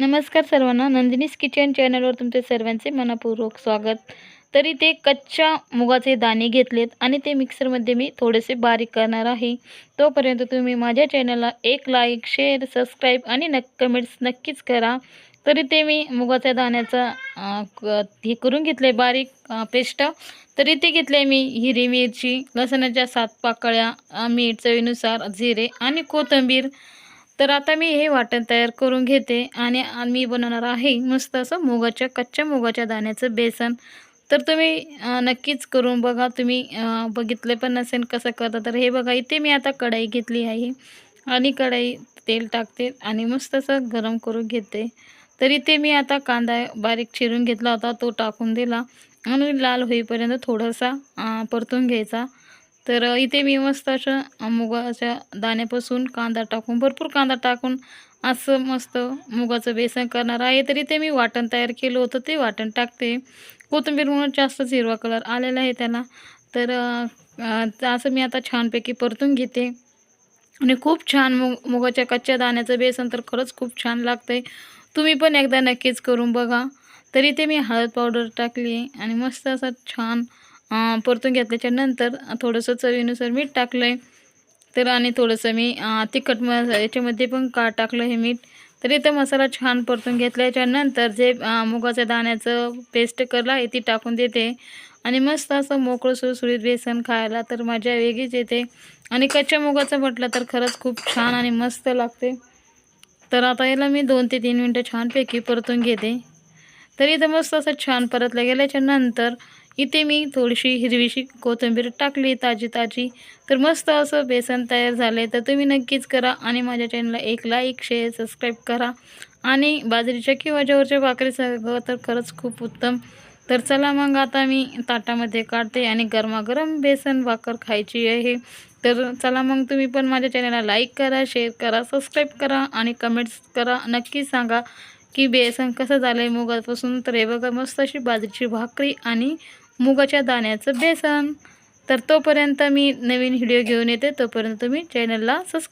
नमस्कार सर्वांना. नंदिनीस किचन चॅनलवर तुमचे सर्वांचे मनपूर्वक स्वागत. तरी ते कच्च्या मुगाचे दाणे घेतलेत आणि ते मिक्सरमध्ये मी थोडेसे बारीक करणार आहे. तोपर्यंत तुम्ही माझ्या चॅनलला एक लाईक शेअर सबस्क्राईब आणि नक् कमेंट्स नक्कीच करा. तरी ते मी मुगाच्या दाण्याचा क- हे करून घेतले बारीक पेस्ट. तरी ते घेतले मी हिरवी मिरची लसणाच्या सात पाकळ्या मीठ चवीनुसार जिरे आणि कोथिंबीर. तर आता मी हे वाटण तयार करून घेते आणि मी बनवणार आहे मस्त असं मुगाच्या कच्च्या मुगाच्या दाण्याचं बेसन. तर तुम्ही नक्कीच करून बघा. तुम्ही बघितले पण नसेल कसं करता तर हे बघा. इथे मी आता कढाई घेतली आहे आणि कढाई तेल टाकते आणि मस्त असं गरम करून घेते. तर इथे मी आता कांदा बारीक चिरून घेतला होता. तो टाकून दिला आणि लाल होईपर्यंत थोडासा परतून घ्यायचा. तर इथे मी मस्त असं मुगाच्या दाण्यापासून कांदा टाकून भरपूर कांदा टाकून असं मस्त मुगाचं बेसन करणार आहे. तरी ते मी वाटण तयार केलं होतं ते वाटण टाकते. कोथिंबीरमुळे जास्तच हिरवा कलर आलेला आहे त्याला. तर असं मी आता छानपैकी परतून घेते. आणि खूप छान मुग मुगाच्या कच्च्या दाण्याचं बेसन तर खरंच खूप छान लागतं तुम्ही पण एकदा नक्कीच करून बघा. तरी ते मी हळद पावडर टाकली आणि मस्त असं छान परतून घेतल्याच्या नंतर थोडंसं चवीनुसार मीठ टाकलं आहे तर आणि थोडंसं मी तिखट म याच्यामध्ये पण का टाकलं हे मीठ. तर इथं मसाला छान परतून घेतल्याच्या नंतर जे मुगाच्या दाण्याचं पेस्ट करला आहे ती टाकून देते. आणि मस्त असं मोकळं सुळसुळीत बेसन खायला तर मजा वेगळीच येते. आणि कच्च्या मुगाचं म्हटलं तर खरंच खूप छान आणि मस्त लागते. तर आता याला मी दोन ते तीन मिनटं छानपैकी परतून घेते. तर इथं मस्त असं छान परतलं गेल्याच्यानंतर इथे मी थोडीशी हिरवीशी कोथिंबीर टाकली ताजी ताजी. तर मस्त असं बेसन तयार झालं तर तुम्ही नक्कीच करा आणि माझ्या चॅनलला एक लाईक शेअर सबस्क्राईब करा. आणि बाजरीच्या किंवा ज्वारीच्या भाकरीसह तर खरंच खूप उत्तम. तर चला मग आता मी ताटामध्ये काढते आणि गरमागरम बेसन भाकर खायची आहे. तर चला मग तुम्ही पण माझ्या चॅनलला लाईक करा शेअर करा सबस्क्राईब करा आणि कमेंट्स करा. नक्की सांगा की बेसन कसं झालं आहे मुगापासून. तर हे बघा मस्त अशी बाजरीची भाकरी आणि मुगाच्या दाण्याचं बेसन. तर तोपर्यंत मी नवीन व्हिडिओ घेऊन येते. तोपर्यंत तुम्ही चॅनलला सबस्क्राईब